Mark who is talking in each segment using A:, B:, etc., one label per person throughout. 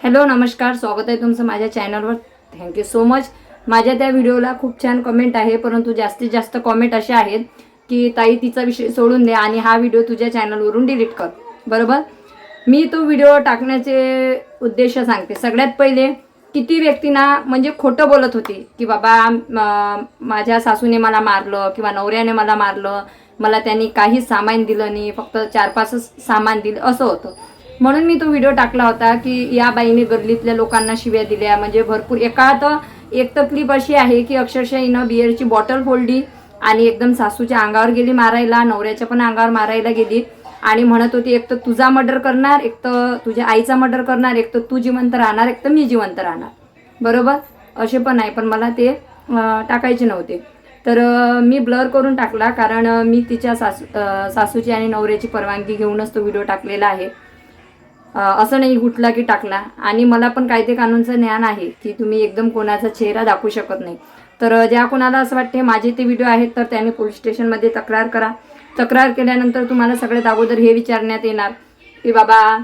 A: Hello नमस्कार स्वागत आहे तुमचं माझ्या चॅनलवर. थँक्यू सो मच माझ्या त्या व्हिडिओला खूप छान कमेंट आहे परंतु जास्तीत जास्त कमेंट असे आहेत की ताई तिचा विषय सोडून दे आणि हा व्हिडिओ तुझ्या चॅनलवरून डिलीट कर. बरोबर? मी तो व्हिडिओ टाकण्याचे उद्देश सांगते. सगळ्यात पहिले किती व्यक्तींना म्हणजे खोटं बोलत होती की बाबा माझ्या सासूने मला मारलं किंवा नवऱ्याने मला मारलं मला त्यांनी काहीच सामान दिलं नाही फक्त चार पाचच सामान दिलं असं होतं. म्हणून मी तो व्हिडिओ टाकला होता की या बाईने गल्लीतल्या लोकांना शिव्या दिल्या. म्हणजे भरपूर एका तर एक तर क्लिप अशी आहे की अक्षरशः हिनं बिअरची बॉटल फोडली आणि एकदम सासूच्या अंगावर गेली मारायला नवऱ्याच्या पण अंगावर मारायला गेली. आणि म्हणत होती एक तर तुझा मर्डर करणार एक तर तुझ्या आईचा मर्डर करणार एक तर तू जिवंत राहणार एक तर मी जिवंत राहणार. बरोबर? असे पण आहे पण मला ते टाकायचे नव्हते. तर मी ब्लर करून टाकला कारण मी तिच्या सासू सासूची आणि नवऱ्याची परवानगी घेऊनच तो व्हिडिओ टाकलेला आहे. असं नाही गुटला की टाकला आणि मला पण कायदे कानूनचं ज्ञान आहे की तुम्ही एकदम कोणाचा चेहरा दाखवू शकत नाही. तर ज्या कोणाला असं वाटते माझे ते व्हिडिओ आहेत तर त्यांनी पोलीस स्टेशनमध्ये तक्रार करा. तक्रार केल्यानंतर तुम्हाला सगळ्यात अगोदर हे विचारण्यात येणार की बाबा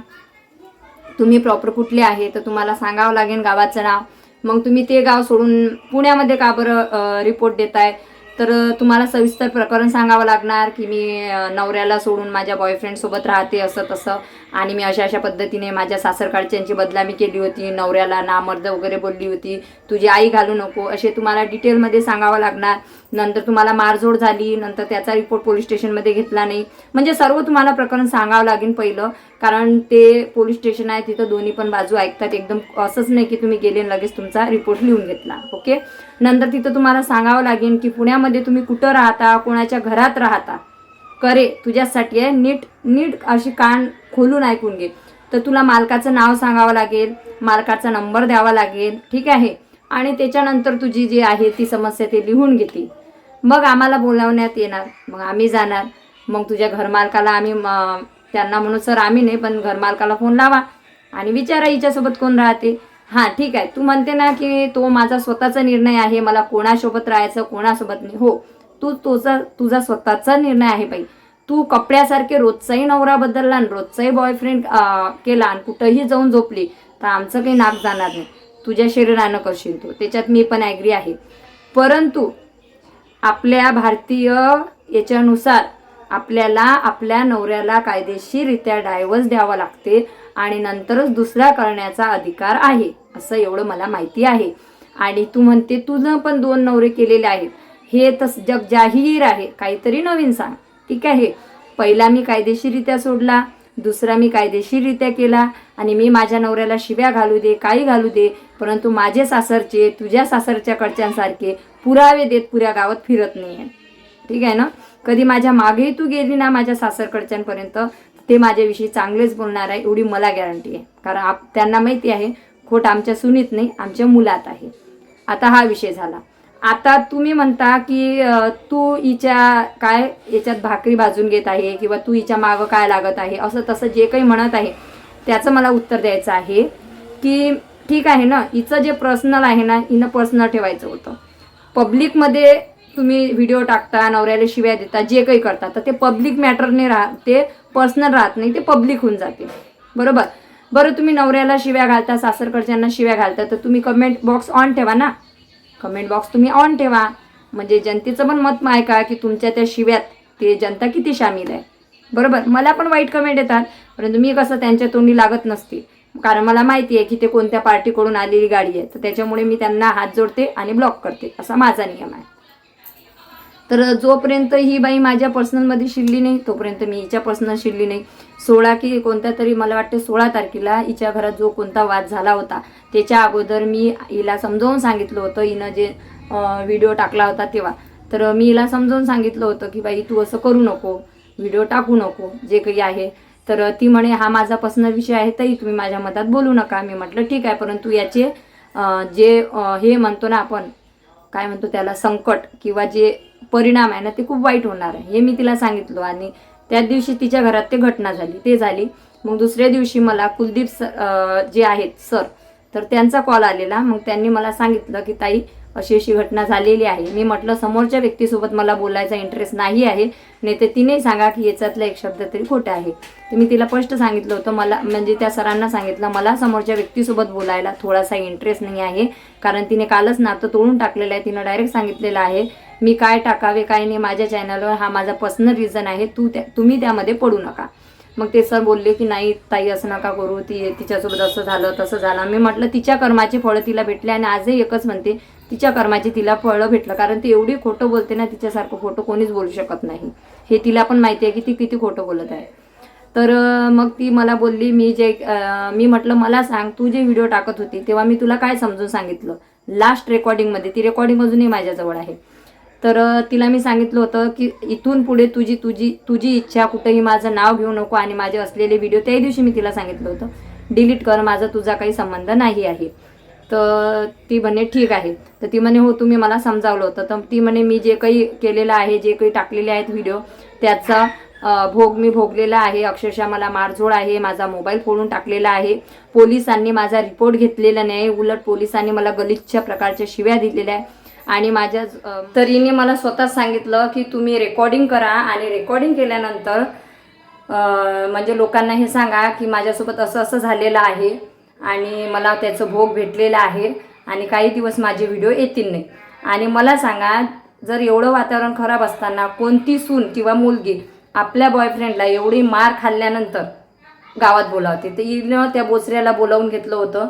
A: तुम्ही प्रॉपर कुठले आहे? तर तुम्हाला सांगावं लागेल गावाचं नाव. मग तुम्ही ते गाव सोडून पुण्यामध्ये का बरं रिपोर्ट देताय? तर तुम्हाला सविस्तर प्रकरण सांगावं लागणार की मी नवऱ्याला सोडून माझ्या बॉयफ्रेंडसोबत राहते असं तसं. आणि मी अशा अशा पद्धतीने माझ्या सासरकाळच्यांची बदलामी केली होती नवऱ्याला नामर्द वगैरे बोलली होती. तुझी आई घालू नको असे तुम्हाला डिटेलमध्ये सांगावं लागणार. नंतर तुम्हाला मारझोड झाली नंतर त्याचा रिपोर्ट पोलीस स्टेशनमध्ये घेतला नाही. म्हणजे सर्व तुम्हाला प्रकरण सांगावं लागेल पहिलं कारण ते पोलीस स्टेशन आहे तिथं दोन्ही पण बाजू ऐकतात. एकदम असंच नाही की तुम्ही गेले आणि लगेच तुमचा रिपोर्ट लिहून घेतला ओके नंतर तिथं तुम्हाला सांगावं लागेल की पुण्यामध्ये तुम्ही कुठं राहता कोणाच्या घरात राहता. करे तुझ्यासाठी आहे. नीट नीट अशी कान खोलून ऐकून घे. तर तुला मालकाचं नाव सांगावं लागेल मालकाचा नंबर द्यावा लागेल ठीक आहे? आणि त्याच्यानंतर तुझी जी आहे ती समस्या ते लिहून घेतील. मग आम्हाला बोलावण्यात येणार. मग आम्ही जाणार. मग तुझ्या घरमालकाला आम्ही त्यांना म्हणू सर आम्ही नाही पण घरमालकाला फोन लावा आणि विचारा हिच्यासोबत कोण राहते. हां ठीक आहे. तू म्हणते ना की तो माझा स्वतःचा निर्णय आहे. मला कोणासोबत राहायचं कोणासोबत नाही. हो तू तुझा तुझा स्वतःचा निर्णय आहे बाई. तू कपड्यासारखे रोजचाही नवरा बदलला आणि रोजचाही बॉयफ्रेंड केला आणि कुठंही जाऊन झोपली तर आमचं काही नाक जाणार नाही. तुझ्या शरीरानं करशील तू. त्याच्यात मी पण ॲग्री आहे. परंतु आपल्या भारतीय याच्यानुसार आपल्याला आपल्या नवऱ्याला कायदेशीररित्या डायव्हर्स द्यावा लागते आणि नंतरच दुसरा करण्याचा अधिकार आहे असं एवढं मला माहिती आहे. आणि तू म्हणते तुझं पण दोन नवरे केलेले आहेत. हे तर जग जाहीर आहे. काहीतरी नवीन सांग. ठीक आहे. पहिला मी कायदेशीररित्या सोडला. दुसरा मी कायदेशीररित्या केला. आणि मी माझ्या नवऱ्याला शिव्या घालू दे काही घालू दे. परंतु माझे सासरचे तुझ्या सासरच्या कडच्यांसारखे पुरावे देत पुऱ्या गावात फिरत नाही आहे ठीक आहे ना? कधी माझ्या मागेही तू गेली ना माझ्या सासरकडच्यांपर्यंत ते माझ्याविषयी चांगलेच बोलणार आहे एवढी मला गॅरंटी आहे. कारण आप त्यांना माहिती आहे खोट आमच्या सुनीत नाही आमच्या मुलात आहे. आता हा विषय झाला. आता तुम्ही म्हणता की तू हिच्या काय याच्यात भाकरी भाजून घेत आहे किंवा तू हिच्या मागं काय लागत आहे असं तसं जे काही म्हणत आहे त्याचं मला उत्तर द्यायचं आहे की ठीक आहे ना हिचं जे पर्सनल आहे ना हिनं पर्सनल ठेवायचं होतं. पब्लिकमध्ये तुम्ही व्हिडिओ टाकता नवऱ्याला शिव्या देता जे काही करता तर ते पब्लिक मॅटरने राह ते पर्सनल राहत नाही ते पब्लिक होऊन जाते. बरोबर? बरं तुम्ही नवऱ्याला शिव्या घालता सासरकडच्यांना शिव्या घालता तर तुम्ही कमेंट बॉक्स ऑन ठेवा ना. कमेंट बॉक्स तुम्ही ऑन ठेवा. म्हणजे जनतेचं पण मत आहे का की तुमच्या त्या शिव्यात ते जनता किती सामील आहे? बरोबर? मला पण वाईट कमेंट येतात. परंतु मी कसं त्यांच्या तोंडी लागत नसते. कारण मला माहिती आहे की ते कोणत्या पार्टीकडून आलेली गाडी आहे. तर त्याच्यामुळे मी त्यांना हात जोडते आणि ब्लॉक करते. असा माझा नियम आहे. तर जोपर्यंत ही बाई माझ्या पर्सनलमध्ये शिरली नाही तोपर्यंत मी हिच्या पर्सनल शिरली नाही. सोळा की कोणत्या तरी मला वाटते सोळा तारखेला हिच्या घरात जो कोणता वाद झाला होता त्याच्या अगोदर मी हिला समजावून सांगितलं होतं. हिनं जे व्हिडिओ टाकला होता तेव्हा. तर मी हिला समजावून सांगितलं होतं की बाई तू असं करू नको व्हिडिओ टाकू नको जे काही आहे. तर ती म्हणे हा माझा पर्सनल विषय आहे तरी तुम्ही माझ्या मतात बोलू नका. मी म्हटलं ठीक आहे परंतु याचे जे हे म्हणतो ना आपण काय म्हणतो त्याला संकट किंवा जे परिणाम आहे ना ते खूप वाईट होणार आहे. हे मी तिला सांगितलो आणि त्याच दिवशी तिच्या घरात ते घटना झाली. ते झाली. मग दुसऱ्या दिवशी मला कुलदीप सर जे आहेत सर तर त्यांचा कॉल आलेला. मग त्यांनी मला सांगितलं की ताई अशी अशी घटना झालेली आहे. मी म्हटलं समोरच्या व्यक्तीसोबत मला बोलायचा इंटरेस्ट नाही आहे. नाही तर तिने सांगा की याच्यातला एक शब्द तरी खोटा आहे. तर मी तिला स्पष्ट सांगितलं होतं. मला म्हणजे त्या सरांना सांगितलं मला समोरच्या व्यक्तीसोबत बोलायला थोडासा इंटरेस्ट नाही आहे. कारण तिने कालच नातं तोडून टाकलेलं आहे. तिनं डायरेक्ट सांगितलेलं आहे मी काय टाकावे काय नाही माझ्या चॅनलवर हा माझा पर्सनल रिझन आहे तू त्या तुम्ही त्यामध्ये पडू नका. मग ते सर बोलले की नाही ताई असं नका करू ती तिच्यासोबत असं झालं तसं झालं. मी म्हटलं तिच्या कर्माचे फळं तिला भेटले आणि आजही एकच म्हणते तिच्या कर्माचे तिला फळं भेटलं कारण ती एवढी खोटं बोलते ना तिच्यासारखं खोटं कोणीच बोलू शकत नाही. हे तिला पण माहिती आहे की ती किती खोटं बोलत आहे. तर मग ती मला बोलली मी जे मी म्हटलं मला सांग तू जे व्हिडिओ टाकत होती तेव्हा मी तुला काय समजून सांगितलं? लास्ट रेकॉर्डिंगमध्ये ती रेकॉर्डिंग अजूनही माझ्याजवळ आहे. तर तिला मी सांगितलं होतं की इथून पुढे तुझी तुझी तुझी इच्छा कुठेही माझं नाव घेऊ नको आणि माझे असलेले व्हिडिओ त्याही दिवशी मी तिला सांगितलं होतं. डिलीट कर माझा तुझा काही संबंध नाही आहे. तर ती म्हणे ठीक आहे. तर ती म्हणे हो तुम्ही मला समजावलं होतं. तर ती म्हणे मी जे काही केलेलं आहे जे काही टाकलेले आहेत व्हिडिओ त्याचा भोग मी भोगलेला आहे. अक्षरशः मला मारझोड आहे माझा मोबाईल फोडून टाकलेला आहे. पोलिसांनी माझा रिपोर्ट घेतलेला नाही. उलट पोलिसांनी मला गलिच्छ प्रकारच्या शिव्या दिलेल्या आहे आणि माझ्या तरीने मला स्वतः सांगितलं की तुम्ही रेकॉर्डिंग करा आणि रेकॉर्डिंग केल्यानंतर म्हणजे लोकांना हे सांगा की माझ्यासोबत असं असं झालेलं आहे आणि मला त्याचं भोग भेटलेलं आहे आणि काही दिवस माझे व्हिडिओ येतील नाही. आणि मला सांगा जर एवढं वातावरण खराब असताना कोणती सून किंवा मुलगी आपल्या बॉयफ्रेंडला एवढी मार खाल्ल्यानंतर गावात बोलावते? तर हिनं त्या बोचऱ्याला बोलावून घेतलं होतं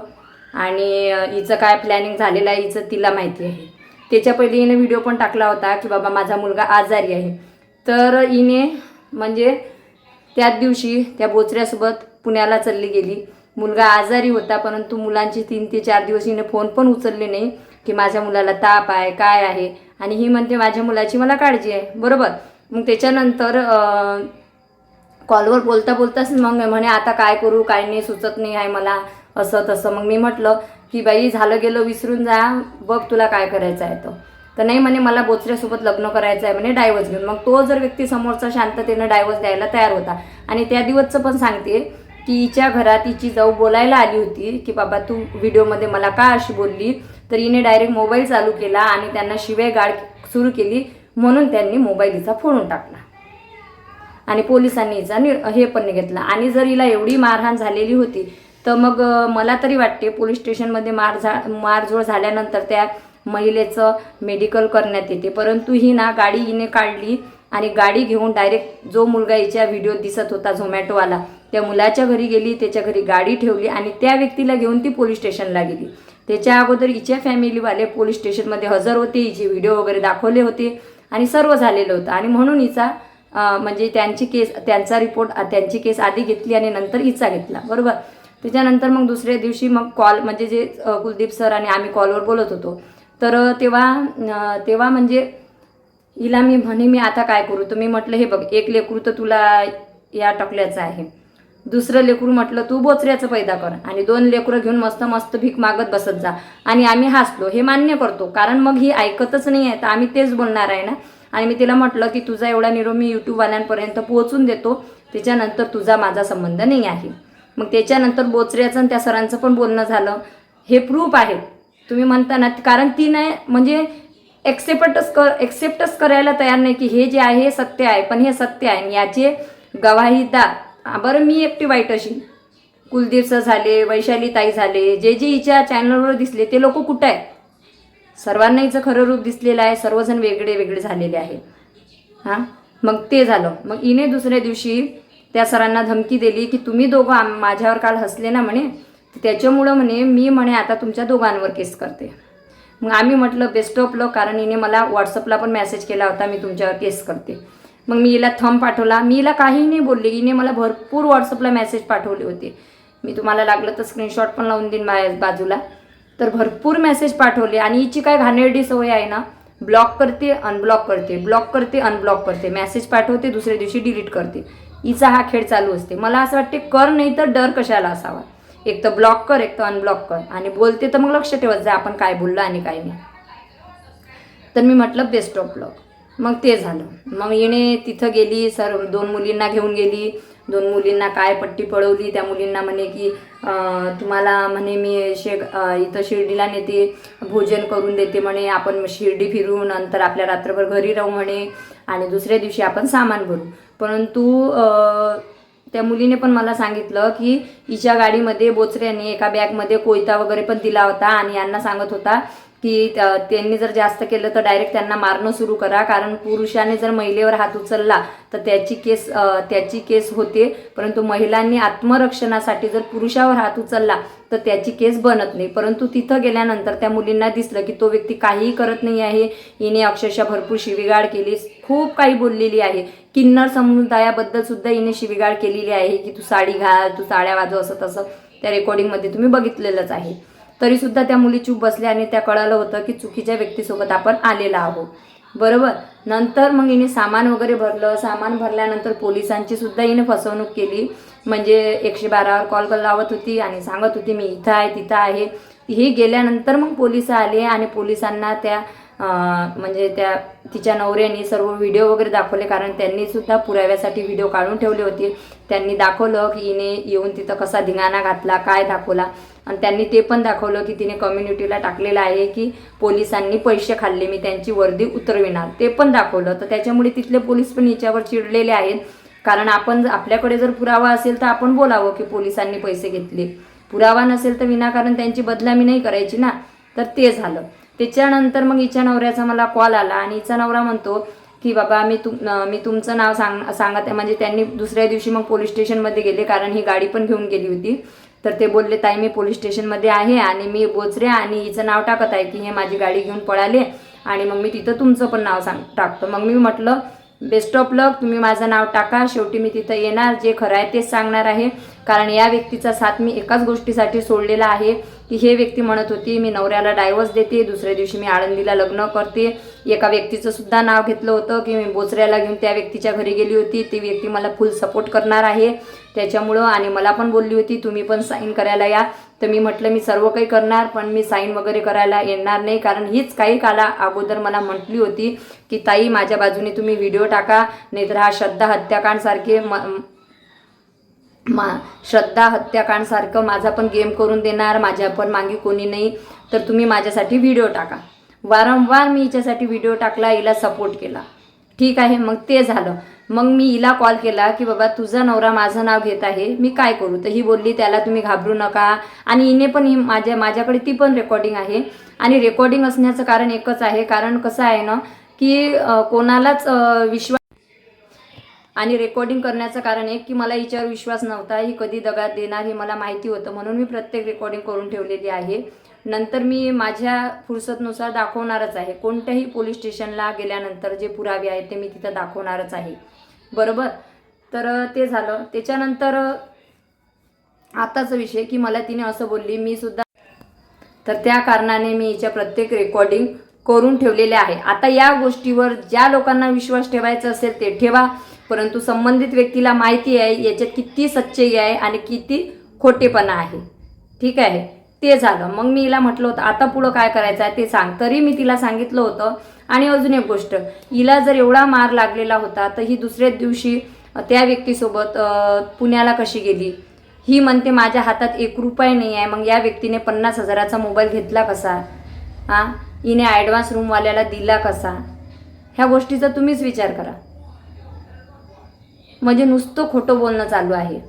A: आणि हिचं काय प्लॅनिंग झालेलं आहे हिचं तिला माहिती आहे. त्याच्या पहिले हिने व्हिडिओ पण टाकला होता की बाबा माझा मुलगा आजारी आहे. तर हिने म्हणजे त्याच दिवशी त्या बोचऱ्यासोबत पुण्याला चालली गेली. मुलगा आजारी होता परंतु मुलांची तीन ते चार दिवस हिने फोन पण उचलले नाही की माझ्या मुलाला ताप आहे काय आहे. आणि ही म्हणते माझ्या मुलाची मला काळजी आहे. बरोबर? मग त्याच्यानंतर कॉलवर बोलता बोलताच मग म्हणे आता काय करू? काय नाही सुचत नाही आहे मला. असं तसं. मग मी म्हटलं की बाई झालं गेलं विसरून जा. बघ तुला काय करायचं आहे तो. तर नाही म्हणे मला बोचऱ्यासोबत लग्न करायचं आहे म्हणे डायव्हर्स घेऊन. मग तो जर व्यक्ती समोरचा शांततेनं डायव्हर्स द्यायला तयार होता. आणि त्या दिवसचं पण सांगते की हिच्या घरात हिची जाऊ बोलायला आली होती की बाबा तू व्हिडिओमध्ये मला का अशी बोलली? तर हिने डायरेक्ट मोबाईल चालू केला आणि त्यांना शिवाय गाड सुरू केली. म्हणून त्यांनी मोबाईल हिचा फोडून टाकला. आणि पोलिसांनी हिचा नि हे पण नाही घेतला. आणि जर हिला एवढी मारहाण झालेली होती तर मग मला तरी वाटते पोलीस स्टेशनमध्ये मार झा मारझोड झाल्यानंतर त्या महिलेचं मेडिकल करण्यात येते. परंतु ही ना गाडी हिने काढली आणि गाडी घेऊन डायरेक्ट जो मुलगा हिच्या व्हिडिओ दिसत होता झोमॅटोवाला त्या मुलाच्या घरी गेली त्याच्या घरी गाडी ठेवली आणि त्या व्यक्तीला घेऊन ती पोलीस स्टेशनला गेली. त्याच्या अगोदर हिच्या फॅमिलीवाले पोलीस स्टेशनमध्ये हजर होते हिचे व्हिडिओ वगैरे दाखवले होते आणि सर्व झालेलं होतं. आणि म्हणून हिचा म्हणजे त्यांची केस त्यांचा रिपोर्ट त्यांची केस आधी घेतली आणि नंतर हिचा घेतला. बरोबर? त्याच्यानंतर मग दुसऱ्या दिवशी मग कॉल म्हणजे जे कुलदीप सर आणि आम्ही कॉलवर बोलत होतो. तर तेव्हा तेव्हा म्हणजे हिला मी म्हणे मी आता काय करू? तर मी म्हटलं हे बघ एक लेकरू तर तुला या टकल्याचं आहे. दुसरं लेकरू म्हटलं तू बोचऱ्याचं पैदा कर आणि दोन लेकरं घेऊन मस्त मस्त भीक मागत बसत जा. आणि आम्ही हसलो. हे मान्य करतो. कारण मग ही ऐकतच नाही आहे. तर आम्ही तेच बोलणार आहे ना? आणि मी तिला म्हटलं की तुझा एवढा निरोप मी यूट्यूबवाल्यांपर्यंत पोहोचून देतो. त्याच्यानंतर तुझा माझा संबंध नाही आहे. मग त्याच्यानंतर बोचऱ्याचं आणि त्या सरांचं पण बोलणं झालं. हे प्रूफ आहे तुम्ही म्हणता ना कारण ती नाही म्हणजे एक्सेप्टच कर एक्सेप्टच करायला तयार नाही की हे जे आहे हे सत्य आहे पण हे सत्य आहे. आणि याचे गवाहीदार बरं मी एकटी वाईट अशी. कुलदीपचं झाले वैशाली ताई झाले जे जे हिच्या चॅनलवर दिसले ते लोक कुठं आहेत? सर्वांना हिचं खरं रूप दिसलेलं आहे. सर्वजण वेगळे वेगळे झालेले आहे हां? मग ते झालं. मग इने दुसऱ्या दिवशी त्या सरांना धमकी दिली की तुम्ही दोघं आम- माझ्यावर काल हसले ना म्हणे त्याच्यामुळं म्हणे मी म्हणे आता तुमच्या दोघांवर केस करते. मग आम्ही म्हटलं बेस्ट ऑफ लक कारण हिने मला व्हॉट्सअपला पण मेसेज केला होता मी तुमच्यावर केस करते. मग मी हिला थंब पाठवला. मी हिला काही नाही बोलले. हिने मला भरपूर व्हॉट्सअपला मेसेज पाठवले होते. मी तुम्हाला लागलं तर स्क्रीनशॉट पण लावून देईन माझ्या बाजूला. तर भरपूर मेसेज पाठवले. आणि हिची काय घाणेरडी सवय आहे ना ब्लॉक करते अनब्लॉक करते. ब्लॉक करते अनब्लॉक करते. मेसेज पाठवते दुसऱ्या दिवशी डिलीट करते. हिचा हा खेळ चालू असते. मला असं वाटते कर नाही तर डर कशाला असावा. एक तर ब्लॉक कर एक तर अनब्लॉक कर. आणि बोलते तर मग लक्ष ठेवत जा आपण काय बोललो आणि काय नाही. तर मी म्हटलं बेस्ट ऑफ लक मग ते झालं. मग येणे तिथं गेली सर दोन मुलींना घेऊन गेली. दोन मुलींना काय पट्टी पळवली? त्या मुलींना म्हणे की तुम्हाला म्हणे मी शे इथं शिर्डीला नेते भोजन करून देते म्हणे. आपण शिर्डी फिरू नंतर आपल्या रात्रभर घरी राहू म्हणे. आणि दुसऱ्या दिवशी आपण सामान भरू. परंतु त्या मुलीने पण मला सांगितलं की हिच्या गाडीमध्ये बोचऱ्याने एका बॅगमध्ये कोयता वगैरे पण दिला होता आणि यांना सांगत होता की त्यांनी जर जास्त केलं तर डायरेक्ट त्यांना मारणं सुरू करा. कारण पुरुषाने जर महिलेवर हात उचलला तर त्याची केस त्याची केस होते. परंतु महिलांनी आत्मरक्षणासाठी जर पुरुषावर हात उचलला तर त्याची केस बनत नाही. परंतु तिथं गेल्यानंतर त्या मुलींना दिसलं की तो व्यक्ती काहीही करत नाही आहे. हिने अक्षरशः भरपूर शिवीगाळ केली. खूप काही बोललेली आहे. किन्नर समुदायाबद्दल सुद्धा हिने शिवीगाळ केलेली आहे की तू साडी घाल तू साड्या वाजव असं तसं त्या रेकॉर्डिंगमध्ये तुम्ही बघितलेलंच आहे. तरी सुद्धा त्या मुली चूप बसल्या आणि त्या कळालं होतं की चुकीच्या व्यक्तीसोबत आपण आलेला आहोत. बरोबर? नंतर मग हिने सामान वगैरे भरलं. सामान भरल्यानंतर पोलिसांची सुद्धा हिने फसवणूक केली. म्हणजे एकशे बारावर कॉल लावत होती आणि सांगत होती मी इथं आहे तिथं आहे. ही गेल्यानंतर मग पोलीस आले आणि पोलिसांना त्या म्हणजे त्या तिच्या नवऱ्याने सर्व व्हिडिओ वगैरे दाखवले. कारण त्यांनी सुद्धा पुराव्यासाठी व्हिडिओ काढून ठेवले होते. त्यांनी दाखवलं की हिने येऊन तिथं कसा धिंगाणा घातला काय दाखवला. आणि त्यांनी ते पण दाखवलं की तिने कम्युनिटीला टाकलेलं आहे की पोलिसांनी पैसे खाल्ले मी त्यांची वर्दी उतरविणार. ते पण दाखवलं. तर त्याच्यामुळे तिथले पोलीस पण हिच्यावर चिडलेले आहेत. कारण आपण आपल्याकडे जर पुरावा असेल तर आपण बोलावं की पोलिसांनी पैसे घेतले. पुरावा नसेल तर विनाकारण त्यांची बदलामी नाही करायची ना. तर ते झालं. त्याच्यानंतर मग हिच्या नवऱ्याचा मला कॉल आला आणि हिचा नवरा म्हणतो की बाबा मी तुम मी तुमचं नाव सांग सांगत आहे. म्हणजे त्यांनी दुसऱ्या दिवशी मग पोलीस स्टेशनमध्ये गेले कारण ही गाडी पण घेऊन गेली होती. तर ते बोलले ताई मी पोलीस स्टेशनमध्ये आहे आणि मी बोचरे आणि हिचं नाव टाकत आहे की हे माझी गाडी घेऊन पळाले आणि मग मी तिथं तुमचं पण नाव सांग टाकतो. मग मी म्हटलं बेस्ट ऑफ लक तुम्ही माझं नाव टाका शेवटी मी तिथं येणार जे खरं आहे तेच सांगणार आहे कारण या व्यक्तीचा साथ मी एकाच गोष्टीसाठी सोडलेला आहे की हे व्यक्ती म्हणत होती मी नवऱ्याला डायव्हर्स देते दुसऱ्या दिवशी मी आळंदीला लग्न करते. एका व्यक्तीचं सुद्धा नाव घेतलं होतं की मी बोचऱ्याला घेऊन त्या व्यक्तीच्या घरी गेली होती. ती व्यक्ती मला फुल सपोर्ट करणार आहे. त्याच्यामुळं आणि मला पण बोलली होती तुम्ही पण साईन करायला या. तर मी म्हटलं मी सर्व काही करणार पण मी साईन वगैरे करायला येणार नाही. कारण हीच काही काला अगोदर मला म्हटली होती की ताई माझ्या बाजूने तुम्ही व्हिडिओ टाका नाहीतर हा श्रद्धा हत्याकांडसारखे म मा श्रद्धा हत्याकांडसारखं माझा पण गेम करून देणार माझ्या पण मागे कोणी नाही तर तुम्ही माझ्यासाठी व्हिडिओ टाका. वारंवार मी हिच्यासाठी व्हिडिओ टाकला हिला सपोर्ट केला. ठीक आहे मग ते झालं. मग मी हिला कॉल केला की बाबा तुझा नवरा माझं नाव घेत आहे मी काय करू? तर ही बोलली त्याला तुम्ही घाबरू नका. आणि हिने पण ही माझ्या माझ्याकडे ती पण रेकॉर्डिंग आहे. आणि रेकॉर्डिंग असण्याचं कारण एकच आहे. कारण कसं आहे ना की कोणालाच विश्वास आणि रेकॉर्डिंग करण्याचं कारण एक की मला हिच्यावर विश्वास नव्हता ही कधी दगात देणार हे मला माहिती होतं म्हणून मी प्रत्येक रेकॉर्डिंग करून ठेवलेली आहे. नंतर मी माझ्या फुरसतनुसार दाखवणारच आहे. कोणत्याही पोलीस स्टेशनला गेल्यानंतर जे पुरावे आहेत ते मी तिथं दाखवणारच आहे. बरोबर? तर ते झालं. त्याच्यानंतर आताचा विषय की मला तिने असं बोलली मी सुद्धा तर त्या कारणाने मी हिच्या प्रत्येक रेकॉर्डिंग करून ठेवलेले आहे. आता या गोष्टीवर ज्या लोकांना विश्वास ठेवायचा असेल ते ठेवा. परंतु संबंधित व्यक्तीला माहिती आहे याच्यात किती सच्चाई आहे आणि किती खोटेपणा आहे. ठीक आहे? ते झालं. मग मी हिला म्हटलं होतं आता पुढं काय करायचं आहे ते सांग. तरी मी तिला सांगितलं होतं. आणि अजून एक गोष्ट हिला जर एवढा मार लागलेला होता तर ही दुसऱ्याच दिवशी त्या व्यक्तीसोबत पुण्याला कशी गेली? ही म्हणते माझ्या हातात एक रुपये नाही आहे. मग या व्यक्तीने पन्नास हजाराचा मोबाईल घेतला कसा? हां हिने ॲडव्हान्स रूमवाल्याला दिला कसा? ह्या गोष्टीचा तुम्हीच विचार करा. म्हणजे नुसतं खोटं बोलणं चालू आहे.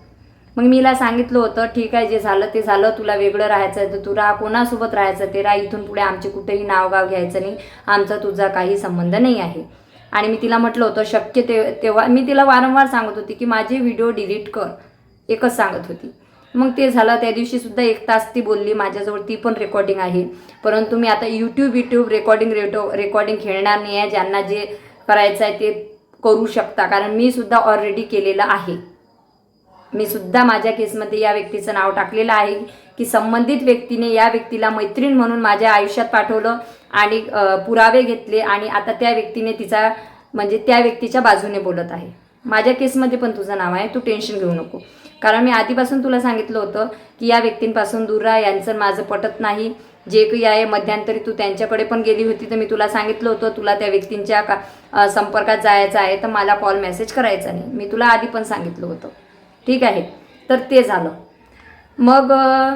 A: मग मीला सांगितलं होतं ठीक आहे जे झालं ते झालं तुला वेगळं राहायचं आहे तर तू राहा कोणासोबत राहायचं ते राहा इथून पुढे आमचे कुठेही नावगाव घ्यायचं नाही आमचा तुझा काही संबंध नाही आहे. आणि मी तिला म्हटलं होतं शक्य ते तेव्हा मी तिला वारंवार सांगत होती की माझे व्हिडिओ डिलीट कर एकच सांगत होती. मग ते झालं त्या दिवशी सुद्धा एक तास ती बोलली माझ्याजवळ ती पण रेकॉर्डिंग आहे. परंतु मी आता यूट्यूब यूट्यूब रेकॉर्डिंग रेटो रेकॉर्डिंग खेळणार नाही आहे. ज्यांना जे करायचं आहे ते करू शकता. कारण मी सुद्धा ऑलरेडी केलेलं आहे. मी सुद्धा माझ्या केसमध्ये या व्यक्तीचं नाव टाकलेलं आहे की संबंधित व्यक्तीने या व्यक्तीला मैत्रीण म्हणून माझ्या आयुष्यात पाठवलं आणि पुरावे घेतले आणि आता त्या व्यक्तीने तिचा म्हणजे त्या व्यक्तीच्या बाजूने बोलत आहे. माझ्या केसमध्ये पण तुझं नाव आहे. तू टेन्शन घेऊ नको. कारण मी आधीपासून तुला सांगितलं होतं की या व्यक्तींपासून दूर राहा. यांचं माझं पटत नाही. जे काही आहे मध्यंतरी तू त्यांच्याकडे पण गेली होती तर मी तुला सांगितलं होतं तुला त्या व्यक्तींच्या का संपर्कात जायचं आहे तर मला कॉल मेसेज करायचा नाही. मी तुला आधी पण सांगितलं होतं. ठीक आहे? तर ते झालं. मग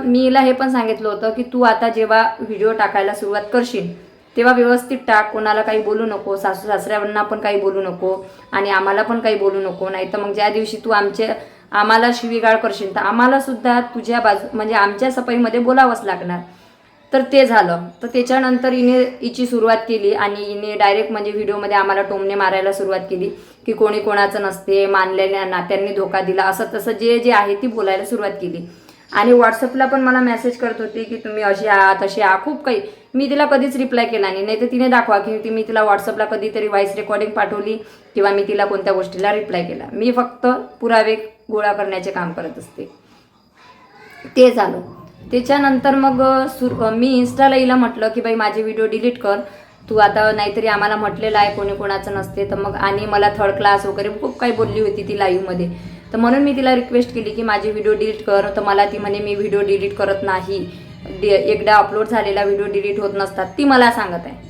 A: मीला हे पण सांगितलं होतं की तू आता जेव्हा व्हिडिओ टाकायला सुरुवात करशील तेव्हा व्यवस्थित टाक. कोणाला काही बोलू नको सासू सासऱ्यांना पण काही बोलू नको आणि आम्हाला पण काही बोलू नको. नाही तर मग ज्या दिवशी तू आमचे आम्हाला शिवीगाळ करशील तर आम्हाला सुद्धा तुझ्या बाजू म्हणजे आमच्या सफाईमध्ये बोलावंच लागणार. तर ते झालं. तर त्याच्यानंतर हिने हिची सुरुवात केली आणि हिने डायरेक्ट म्हणजे व्हिडिओमध्ये आम्हाला टोमणे मारायला सुरुवात केली की कोणी कोणाचं नसते मानलेल्या नात्यांनी धोका दिला असं तसं जे जे आहे ती बोलायला सुरुवात केली. आणि व्हॉट्सअपला पण मला मेसेज करत होती की तुम्ही अशी आहात असे आहात खूप काही. मी तिला कधीच रिप्लाय केला नाही नाही तर तिने दाखवा की ती मी तिला व्हॉट्सअपला कधीतरी व्हॉइस रेकॉर्डिंग पाठवली किंवा मी तिला कोणत्या गोष्टीला रिप्लाय केला. मी फक्त पुरावे गोळा करण्याचे काम करत असते. ते झालं. त्याच्यानंतर मग सुर मी इन्स्टाला हिला म्हटलं की बाई माझे व्हिडिओ डिलीट कर. तू आता नाहीतरी आम्हाला म्हटलेलं आहे कोणी कोणाचं नसते. तर मग आणि मला थर्ड क्लास वगैरे खूप काही बोलली होती ती लाईव्हमध्ये तर म्हणून मी तिला रिक्वेस्ट केली की माझे व्हिडिओ डिलीट कर. तर मला ती म्हणे मी व्हिडिओ डिलीट करत नाही. डि- एकदा अपलोड झालेला व्हिडिओ डिलीट होत नसतात. ती मला सांगत आहे.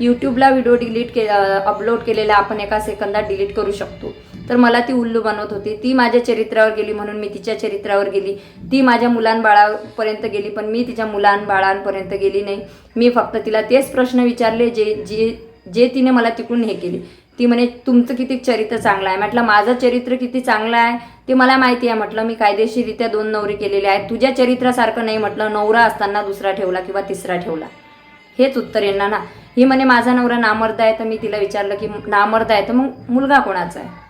A: यूट्यूबला व्हिडिओ डिलीट के अपलोड केलेला आपण एका सेकंदात डिलीट करू शकतो. तर मला ती उल्लू बनवत होती. ती माझ्या चरित्रावर गेली म्हणून मी तिच्या चरित्रावर गेली. ती माझ्या मुलांबाळापर्यंत गेली पण मी तिच्या मुलांबाळांपर्यंत गेली नाही. मी फक्त तिला तेच प्रश्न विचारले जे जे जे तिने मला तिकडून हे केली. ती म्हणे तुमचं किती चरित्र चांगलं आहे. म्हटलं माझं चरित्र किती चांगलं आहे ते मला माहिती आहे. म्हटलं मी कायदेशीररित्या दोन नवरी केलेले आहेत. तुझ्या चरित्रासारखं नाही. म्हटलं नवरा असताना दुसरा ठेवला किंवा तिसरा ठेवला. हेच उत्तर येणार ना. ही म्हणे माझा नवरा नामर्द आहे. तर मी तिला विचारलं की नामर्द आहे तर मग मुलगा कोणाचा आहे?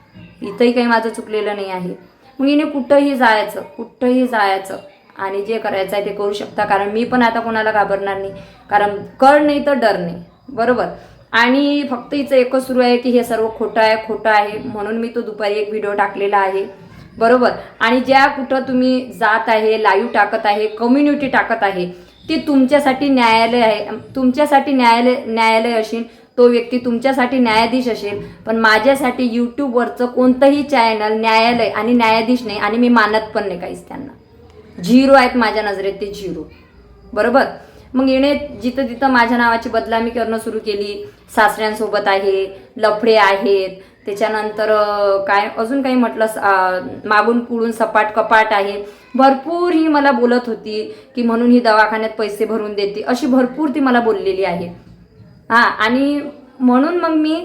A: इथंही काही माझं चुकलेलं नाही आहे. मग हिने कुठंही जायचं कुठंही जायचं आणि जे करायचं आहे ते करू शकता. कारण मी पण आता कोणाला घाबरणार नाही. कारण कर नाही तर डर नाही. बरोबर? आणि फक्त हिचं एकच सुरू आहे की हे सर्व खोटं आहे खोटं आहे. म्हणून मी तो दुपारी एक व्हिडिओ टाकलेला आहे. बरोबर? आणि ज्या कुठं तुम्ही जात आहे लाईव्ह टाकत आहे कम्युनिटी टाकत आहे ती तुमच्यासाठी न्यायालय आहे. तुमच्यासाठी न्यायालय न्यायालय असेल तो व्यक्ती तुमच्यासाठी न्यायाधीश असेल पण माझ्यासाठी यूट्यूबवरचं कोणतंही चॅनल न्यायालय आणि न्यायाधीश नाही आणि मी मानत पण नाही काहीच त्यांना. झिरो आहेत माझ्या नजरेत ते झिरो. बरोबर? मग येणे जिथं तिथं माझ्या नावाची बदनामी करणं सुरू केली. सासऱ्यांसोबत आहे लफडे आहेत. त्याच्यानंतर काय अजून काही म्हटलं मागून पुढून सपाट कपाट आहे. भरपूर ही मला बोलत होती की म्हणून ही दवाखान्यात पैसे भरून देते. अशी भरपूर ती मला बोललेली आहे. हां आणि म्हणून मग मी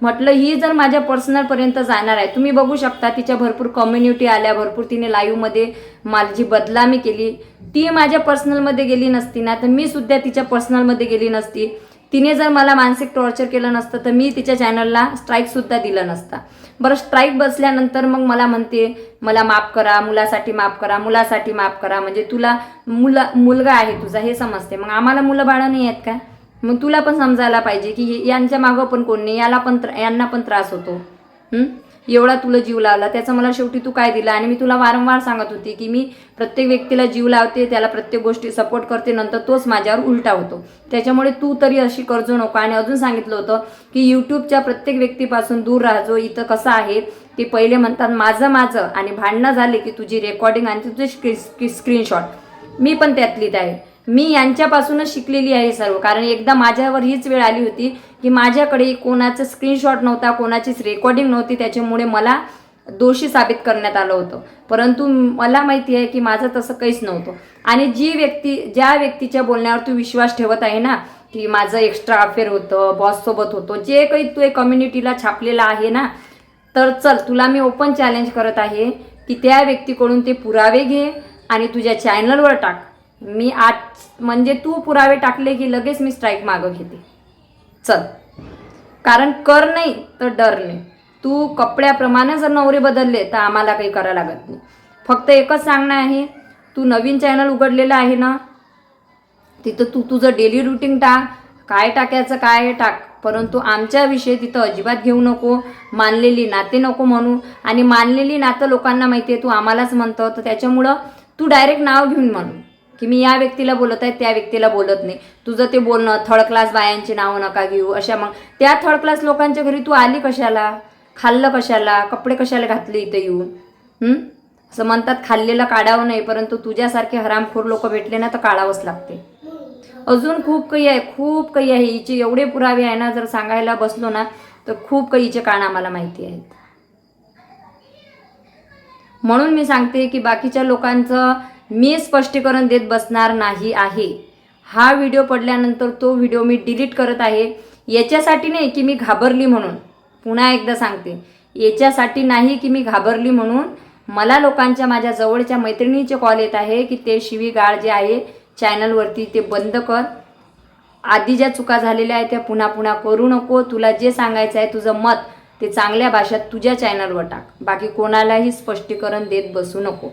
A: म्हटलं ही जर माझ्या पर्सनलपर्यंत जाणार आहे तुम्ही बघू शकता तिच्या भरपूर कम्युनिटी आल्या भरपूर तिने लाईव्हमध्ये माझी बदलामी केली. ती माझ्या पर्सनलमध्ये गेली नसती ना तर मी सुद्धा तिच्या पर्सनलमध्ये गेली नसती. तिने जर मला मानसिक टॉर्चर केलं नसतं तर मी तिच्या चॅनलला स्ट्राईकसुद्धा दिलं नसता. बरं स्ट्राईक बसल्यानंतर मग मला म्हणते मला माफ करा मुलासाठी माफ करा मुलासाठी माफ करा म्हणजे तुला मुला मुलगा आहे तुझा हे समजते. मग आम्हाला मुलं बाळं नाही आहेत का? मग तुला पण समजायला पाहिजे की यांच्या मागं पण कोण नाही याला पण त्रा- यांना पण त्रास होतो. एवढा तुला जीव लावला त्याचं मला शेवटी तू काय दिला? आणि मी तुला वारंवार सांगत होती की मी प्रत्येक व्यक्तीला जीव लावते त्याला प्रत्येक गोष्टी सपोर्ट करते नंतर तोच माझ्यावर उलटा होतो. त्याच्यामुळे तू तरी अशी कर्ज नको. आणि अजून सांगितलं होतं की यूट्यूबच्या प्रत्येक व्यक्तीपासून दूर राहाजो. इथं कसं आहे ते पहिले म्हणतात माझं माझं. आणि भांडणं झाले की तुझी रेकॉर्डिंग आणि तुझे स्क्रीनशॉट मी पण त्यातलीच आहे. मी यांच्यापासूनच शिकलेली आहे सर्व. कारण एकदा माझ्यावर हीच वेळ आली होती की माझ्याकडे कोणाचं स्क्रीनशॉट नव्हता कोणाचीच रेकॉर्डिंग नव्हती त्याच्यामुळे मला दोषी साबित करण्यात आलं होतं. परंतु मला माहिती आहे की माझं तसं काहीच नव्हतं. आणि जी व्यक्ती ज्या व्यक्तीच्या बोलण्यावर तू विश्वास ठेवत आहे ना की माझं एक्स्ट्रा अफेअर होतं बॉससोबत होतं जे काही तू कम्युनिटीला छापलेलं आहे ना तर चल तुला मी ओपन चॅलेंज करत आहे की त्या व्यक्तीकडून ते पुरावे घे आणि तुझ्या चॅनलवर टाक. मी आज म्हणजे तू पुरावे टाकले की लगेच मी स्ट्राईक मागं घेते. चल. कारण कर नाही तर डर नाही. तू कपड्याप्रमाणे जर नवरे बदलले तर आम्हाला काही करा लागत नाही. फक्त एकच सांगणं आहे तू नवीन चॅनल उघडलेलं आहे ना तिथं तू तुझं डेली रुटीन टाक. काय टाकायचं काय टाक. परंतु आमच्याविषयी तिथं अजिबात घेऊ नको मानलेली नाते नको म्हणू. आणि मानलेली नातं लोकांना माहिती आहे तू आम्हालाच म्हणतो तर त्याच्यामुळं तू डायरेक्ट नाव घेऊन म्हणू. की मी या व्यक्तीला बोलत आहे त्या व्यक्तीला बोलत नाही. तुझं ते बोलणं थर्ड क्लास बायांची नावं नका घेऊ अशा मग. त्या थर्ड क्लास लोकांच्या घरी तू आली कशाला? खाल्लं कशाला? कपडे कशाला घातले इथं येऊन? असं म्हणतात खाल्लेलं काढावं नाही परंतु तुझ्यासारखे हरामखोर लोक भेटले ना तर काढावंच लागते. अजून खूप काही आहे खूप काही आहे. हिचे एवढे पुरावे आहे ना जर सांगायला बसलो ना तर खूप काही हिचे कान आम्हाला माहिती आहेत. म्हणून मी सांगते की बाकीच्या लोकांचं मी स्पष्टीकरण देत बसणार नाही आहे. हा व्हिडिओ पडल्यानंतर तो व्हिडिओ मी डिलीट करत आहे. याच्यासाठी नाही की मी घाबरली म्हणून. पुन्हा एकदा सांगते. याच्यासाठी नाही की मी घाबरली म्हणून. मला लोकांच्या माझ्या जवळच्या मैत्रिणीचे कॉल येत आहे की ते शिवीगाळ जे आहे चॅनलवरती ते बंद कर. आधी ज्या चुका झालेल्या आहेत त्या पुन्हा पुन्हा करू नको. तुला जे सांगायचं आहे तुझं मत ते चांगल्या भाषेत तुझ्या चॅनलवर टाक. बाकी कोणालाही स्पष्टीकरण देत बसू नको.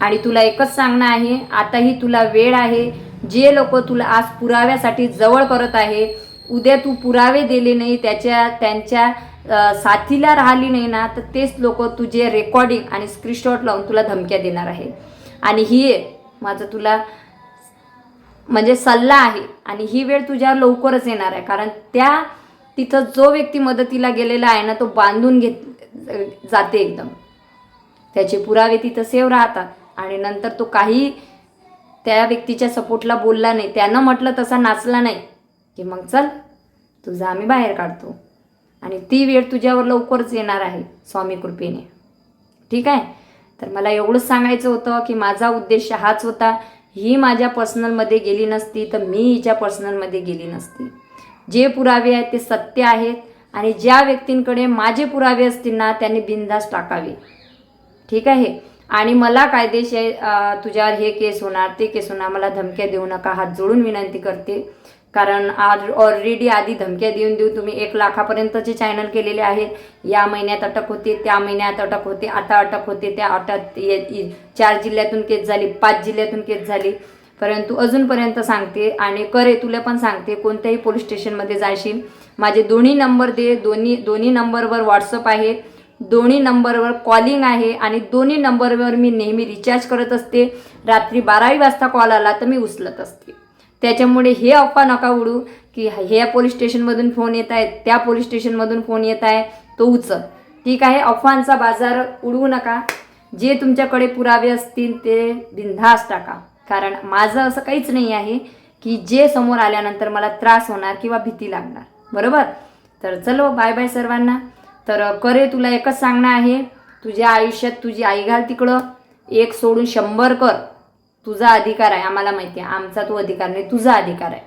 A: आणि तुला एकच सांगणं आहे आताही तुला वेळ आहे. जे लोक तुला आज पुराव्यासाठी जवळ करत आहे उद्या तू पुरावे दिले नाही त्याच्या त्यांच्या साथीला राहिली नाही ना तर तेच लोक तुझे रेकॉर्डिंग आणि स्क्रीनशॉट लावून तुला धमक्या देणार आहे. आणि ही माझं तुला म्हणजे सल्ला आहे. आणि ही वेळ तुझ्यावर लवकरच येणार आहे. कारण त्या तिथं जो व्यक्ती मदतीला गेलेला आहे ना तो बांधून घेत जाते एकदम. त्याचे पुरावे तिथं सेव राहतात. आणि नंतर तो काही त्या व्यक्तीच्या सपोर्टला बोलला नाही. त्यानं म्हटलं तसा नाचला नाही. की मग चल तुझा आम्ही बाहेर काढतो. आणि ती वेळ तुझ्यावर लवकरच येणार आहे स्वामी कृपेने. ठीक आहे? तर मला एवढंच सांगायचं होतं की माझा उद्देश हाच होता. ही माझ्या पर्सनलमध्ये गेली नसती तर मी हिच्या पर्सनलमध्ये गेली नसती. जे पुरावे आहेत ते सत्य आहेत आणि ज्या व्यक्तींकडे माझे पुरावे असतील ना त्यांनी बिनधास्त टाकावे. ठीक आहे? आणि मला कायदेशीर तुझ्यावर हे केस होणार ते केस होणार मला धमक्या देऊ नका हात जोडून विनंती करते. कारण आज ऑलरेडी आधी धमक्या देऊन देऊ तुम्ही एक लाखापर्यंतचे चॅनल केलेले आहेत. या महिन्यात अटक होते त्या महिन्यात अटक होते आता अटक होते त्या अटक ये- चार जिल्ह्यातून केस झाली पाच जिल्ह्यातून केस झाली. परंतु अजूनपर्यंत सांगते आणि करे तुला पण सांगते कोणत्याही पोलीस स्टेशनमध्ये जाशील. माझे दोन्ही नंबर दे दोन्ही दोन्ही नंबरवर व्हॉट्सअप आहे. दोन्ही नंबरवर कॉलिंग आहे आणि दोन्ही नंबरवर मी नेहमी रिचार्ज करत असते. रात्री बारावी वाजता कॉल आला तर मी उचलत असते. त्याच्यामुळे हे अफवा नका उडू की ह्या पोलीस स्टेशनमधून फोन येत आहेत त्या पोलीस स्टेशनमधून फोन येत आहे तो उचल. ठीक आहे अफवांचा बाजार उडवू नका. जे तुमच्याकडे पुरावे असतील ते बिनधास्त टाका. कारण माझं असं काहीच नाही आहे की जे समोर आल्यानंतर मला त्रास होणार किंवा भीती लागणार. बरोबर? तर चलो बाय बाय सर्वांना. तर करे तुला एकच सांगणं आहे. तुझ्या आयुष्यात तुझी आई घाल तिकडं. एक सोडून शंभर कर. तुझा अधिकार आहे आम्हाला माहिती आहे. आमचा तो अधिकार नाही तुझा अधिकार आहे.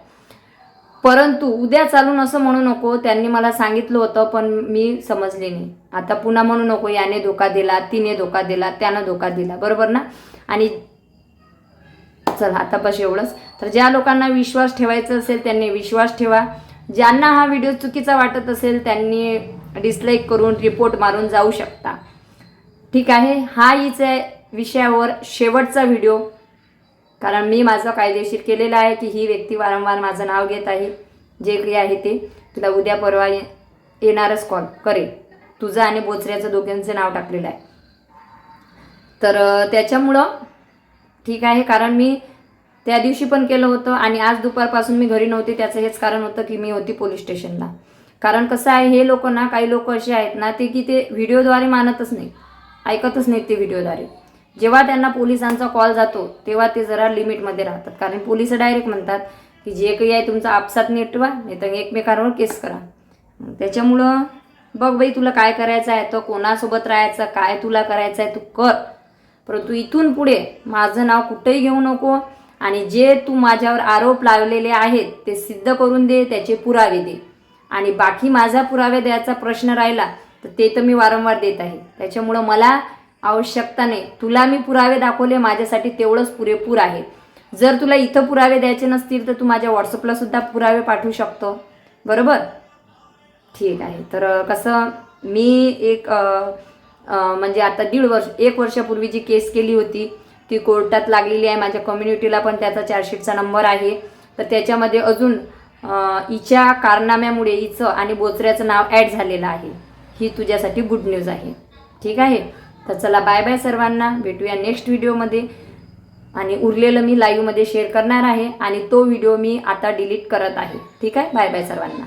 A: परंतु उद्या चालून असं म्हणू नको. त्यांनी मला सांगितलं होतं पण मी समजले नाही. आता पुन्हा म्हणू नको याने धोका दिला तिने धोका दिला त्यानं धोका दिला. बरोबर ना? आणि चला आता बस एवढंच. तर ज्या लोकांना विश्वास ठेवायचा असेल त्यांनी विश्वास ठेवा. ज्यांना हा व्हिडिओ चुकीचा वाटत असेल त्यांनी डिसलाईक करून रिपोर्ट मारून जाऊ शकता. ठीक आहे? हा हीच आहे विषयावर शेवटचा व्हिडिओ कारण मी माझं कायदेशीर केलेलं आहे की ही व्यक्ती वारंवार माझं नाव घेत आहे. जे काही आहे ते. तुला उद्या परवा ये- येणारच कॉल करेल. तुझं आणि बोचऱ्याचं दोघांचं नाव टाकलेलं आहे. तर त्याच्यामुळं ठीक आहे. कारण मी त्या दिवशी पण केलं होतं आणि आज दुपारपासून मी घरी नव्हते. त्याचं हेच कारण होतं की मी होती पोलीस स्टेशनला. कारण कसं आहे हे लोक ना काही लोक असे आहेत ना ते की ते व्हिडिओद्वारे मानतच नाही ऐकतच नाहीत ते व्हिडिओद्वारे. जेव्हा त्यांना पोलिसांचा कॉल जातो तेव्हा ते जरा लिमिटमध्ये राहतात. कारण पोलीस डायरेक्ट म्हणतात की जे काही आहे तुमचा आपसात नेटवा नाही तर एकमेकांवर केस करा. त्याच्यामुळं बघ बाई तुला काय करायचं आहे? तर कोणासोबत राहायचं? काय तुला करायचं आहे? तू कर. परंतु इथून पुढे माझं नाव कुठेही घेऊ नको आणि जे तू माझ्यावर आरोप लावलेले आहेत ते सिद्ध करून दे त्याचे पुरावे दे. आणि बाकी माझा पुरावे द्यायचा प्रश्न राहिला तर ते तर मी वारंवार देत आहे. त्याच्यामुळं मला आवश्यकता नाही. तुला मी पुरावे दाखवले माझ्यासाठी तेवढंच पुरेपूर आहे. जर तुला इथं पुरावे द्यायचे नसतील तर तू माझ्या व्हॉट्सअपला सुद्धा पुरावे पाठवू शकतो. बरोबर? ठीक आहे. तर कसं मी एक म्हणजे आता दीड वर्ष एक वर्षापूर्वी जी केस केली होती ती कोर्टात लागलेली आहे. माझ्या कम्युनिटीला पण त्याचा चार्जशीटचा नंबर आहे. तर त्याच्यामध्ये अजून हिच्या कारनाम्यामुळे हिचं आणि बोचऱ्याचं नाव ॲड झालेलं आहे. ही तुझ्यासाठी गुड न्यूज आहे. ठीक आहे? तर चला बाय बाय सर्वांना. भेटूया नेक्स्ट व्हिडिओमध्ये आणि उरलेलं मी लाईव्हमध्ये शेअर करणार आहे. आणि तो व्हिडिओ मी आता डिलीट करत आहे. ठीक आहे? बाय बाय सर्वांना.